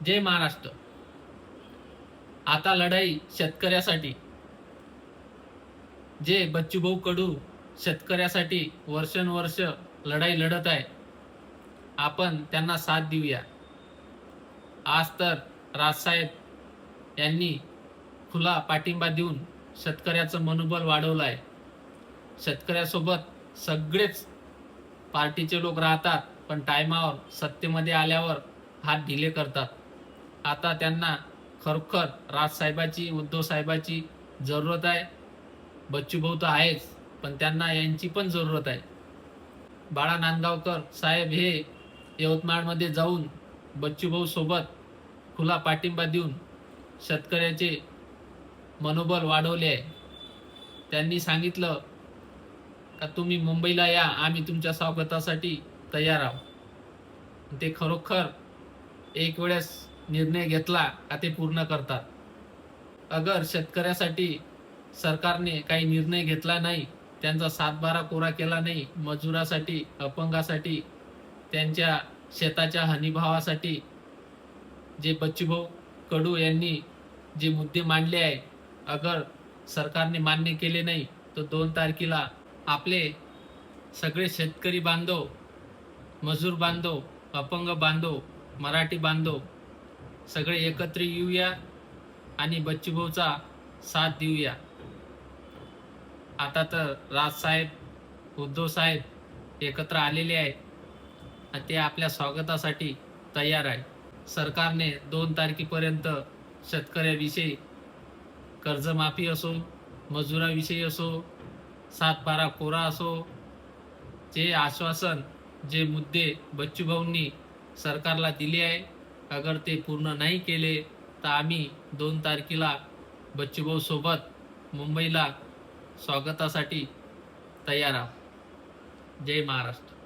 जय महाराष्ट्र. आता लढाई शेतकऱ्यासाठी. जे बच्चूभाऊ कडू शेतकऱ्यासाठी वर्षानुवर्ष लढाई लढत आहे आपण त्यांना साथ देऊया. आज तर राजसाहेब यांनी खुला पाठिंबा देऊन शेतकऱ्याचं मनोबल वाढवलं आहे शेतकऱ्यासोबत सगळेच पार्टीचे लोक राहतात पण टायमावर सत्तेमध्ये आल्यावर हात ढिले करतात. आता त्यांना खरोखर राजसाहेबाची उद्धव साहेबाची जरूरत आहे. बच्चूभाऊ तर आहेच पण त्यांना यांची पण जरूरत आहे. बाळा नांदगावकर साहेब हे यवतमाळमध्ये जाऊन बच्चूभाऊ सोबत खुला पाठिंबा देऊन शेतकऱ्याचे मनोबल वाढवले आहे. त्यांनी सांगितलं का तुम्ही मुंबईला या आम्ही तुमच्या स्वागतासाठी तयार आहोत. ते खरोखर एक वेळेस निर्णय घेतला का ते पूर्ण करतात. अगर शेतकऱ्यासाठी सरकारने काही निर्णय घेतला नाही त्यांचा सातबारा कोरा केला नाही मजुरासाठी अपंगासाठी त्यांच्या शेताच्या हनीभावासाठी जे बच्चूभाऊ कडू यांनी जे मुद्दे मांडले आहे अगर सरकारने मान्य केले नाही तर दोन तारखेला आपले सगळे शेतकरी बांधव मजूर बांधव अपंग बांधव मराठी बांधव सगळे एकत्र येऊया आणि बच्चूभाऊचा साथ देऊया. आता तर राजसाहेब उद्धव साहेब एकत्र आलेले आहेत आणि ते आपल्या स्वागतासाठी तयार आहे सरकारने दोन तारखेपर्यंत शेतकऱ्याविषयी कर्जमाफी असो मजुराविषयी असो सात बारा कोरा असो जे आश्वासन जे मुद्दे बच्चूभाऊंनी सरकारला दिले आहे अगर ते पूर्ण नाही केले तर आम्ही दोन तारखेला बच्चूभाऊसोबत मुंबईला स्वागतासाठी तयार आहोत. जय महाराष्ट्र.